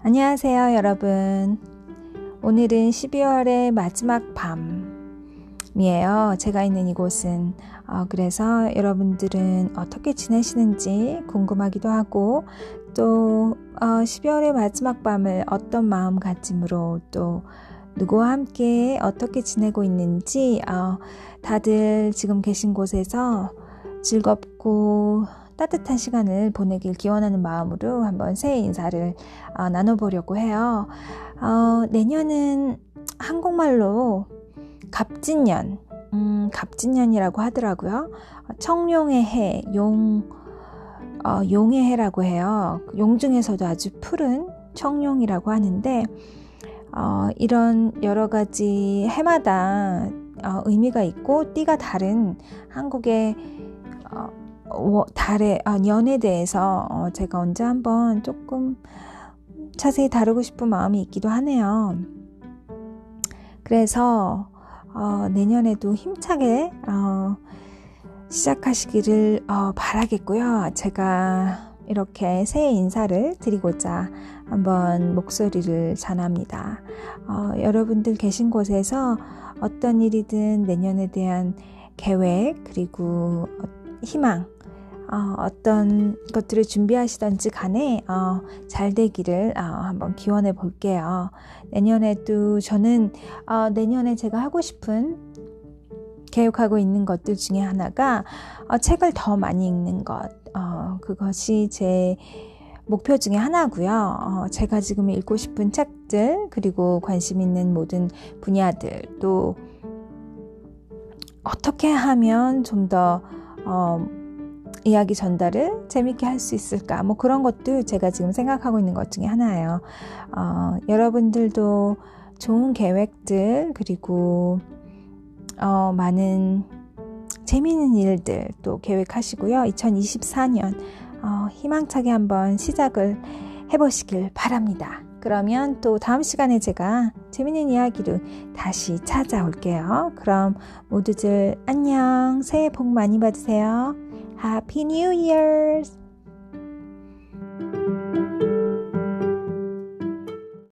안녕하세요, 여러분. 오늘은 12월의 마지막 밤이에요. 제가 있는 이곳은. 어, 그래서 여러분들은 어떻게 지내시는지 궁금하기도 하고, 또, 어, 12월의 마지막 밤을 어떤 마음가짐으로 또 누구와 함께 어떻게 지내고 있는지, 어, 다들 지금 계신 곳에서 즐겁고 따뜻한 시간을 보내길 기원하는 마음으로 한번 새해 인사를 어, 나눠보려고 해요. 어, 내년은 한국말로 갑진년, 음, 갑진년이라고 하더라고요. 청룡의 해, 용, 어, 용의 해라고 해요. 용 중에서도 아주 푸른 청룡이라고 하는데, 어, 이런 여러 가지 해마다 어, 의미가 있고 띠가 다른 한국의 어, 달의 아, 년에 대해서 어, 제가 언제 한번 조금 자세히 다루고 싶은 마음이 있기도 하네요. 그래서 어, 내년에도 힘차게 어, 시작하시기를 어, 바라겠고요. 제가 이렇게 새해 인사를 드리고자 한번 목소리를 전합니다. 어, 여러분들 계신 곳에서 어떤 일이든 내년에 대한 계획 그리고 희망 어, 떤 것들을 준비하시던지 간에 어, 잘 되기를 어, 한번 기원해 볼게요. 내년에도 저는 어, 내년에 제가 하고 싶은 계획하고 있는 것들 중에 하나가 어, 책을 더 많이 읽는 것. 어, 그것이 제 목표 중에 하나고요. 어, 제가 지금 읽고 싶은 책들 그리고 관심 있는 모든 분야들 또 어떻게 하면 좀더 어, 이야기 전달을 재밌게 할 수 있을까? 뭐 그런 것도 제가 지금 생각하고 있는 것 중에 하나예요. 어, 여러분들도 좋은 계획들, 그리고, 어, 많은 재미있는 일들 또 계획하시고요. 2024년, 어, 희망차게 한번 시작을 해보시길 바랍니다. 그러면 또 다음 시간에 제가 재밌는 이야기로 다시 찾아올게요. 그럼 모두들 안녕. 새해 복 많이 받으세요. Happy New Year's!